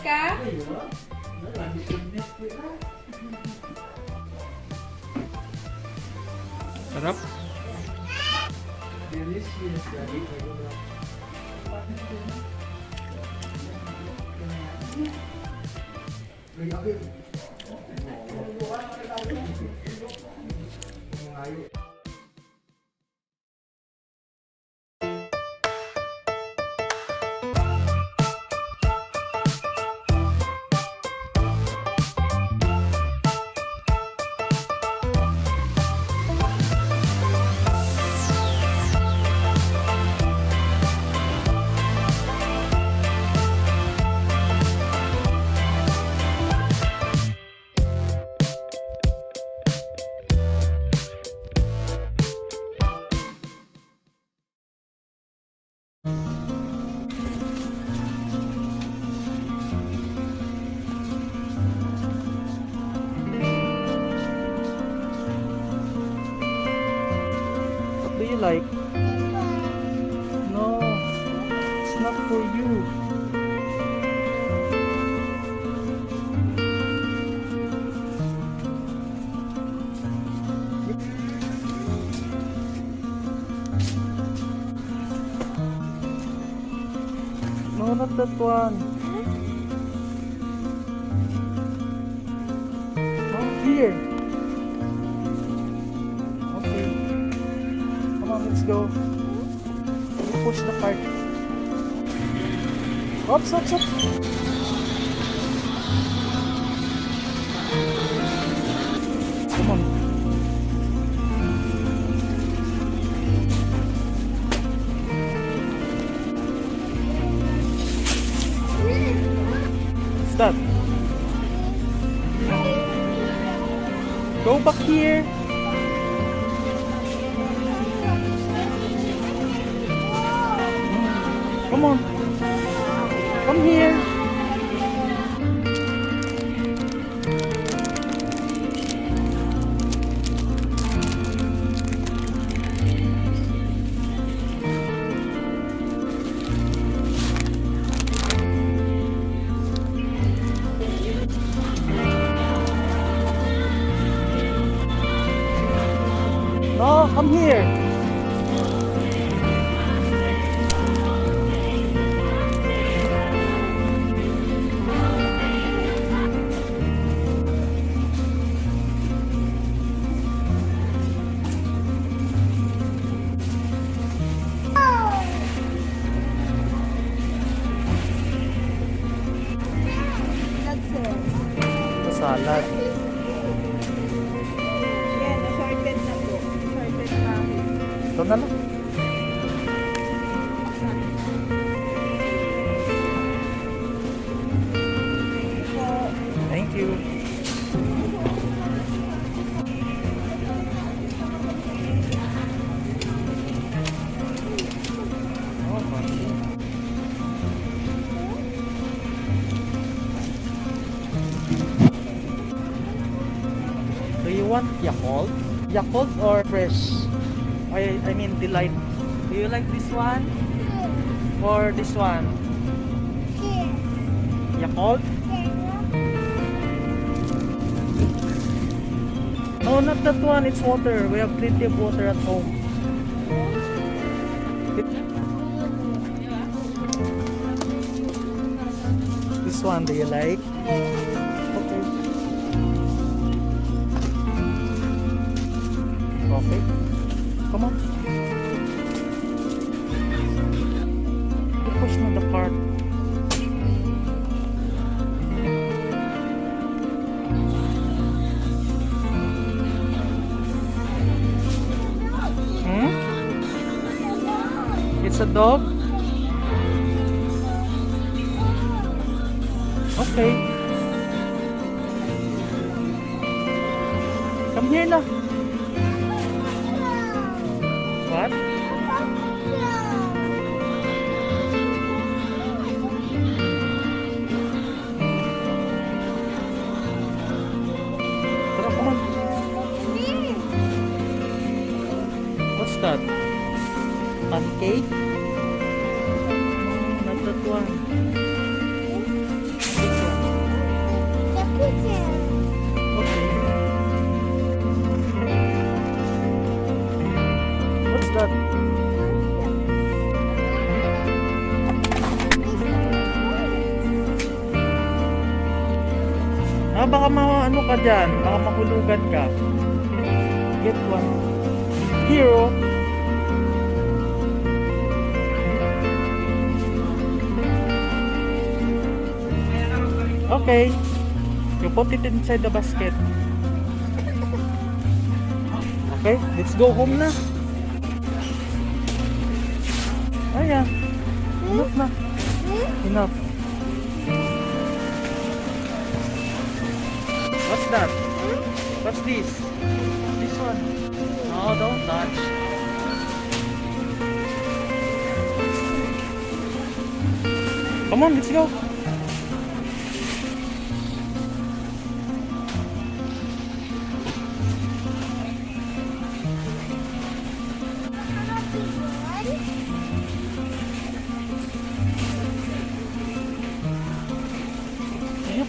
Ka? Sarap. What do you like? No, it's not for you. No, not that one. No, here. Let's go. Push the cart. Oops, oops, oops. Come on. What's that? Go back here. Come on. Come here. No, come here. Salad. Yan, na-shorted na po. Shorted kahit. Ito na lang. Do you want Yakult? Yakult or fresh? I I mean delight. Do you like this one or this one? Yakult? No, not that one. It's water. We have plenty of water at home. This one, do you like? Okay. Okay. Come on. You push na the cart. Hmm? It's a dog? Okay. Come here na. What? Tara, come on. What's that? Pancake? one. Baka ma ano ka dyan. Baka mahulugan ka. Get one. Hero. Okay. You put it inside the basket. Okay, let's go home na. Ayan. Enough na. Enough. That? What's this? This one. No, don't touch. Come on, let's go.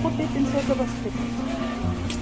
potete, não sei o que eu.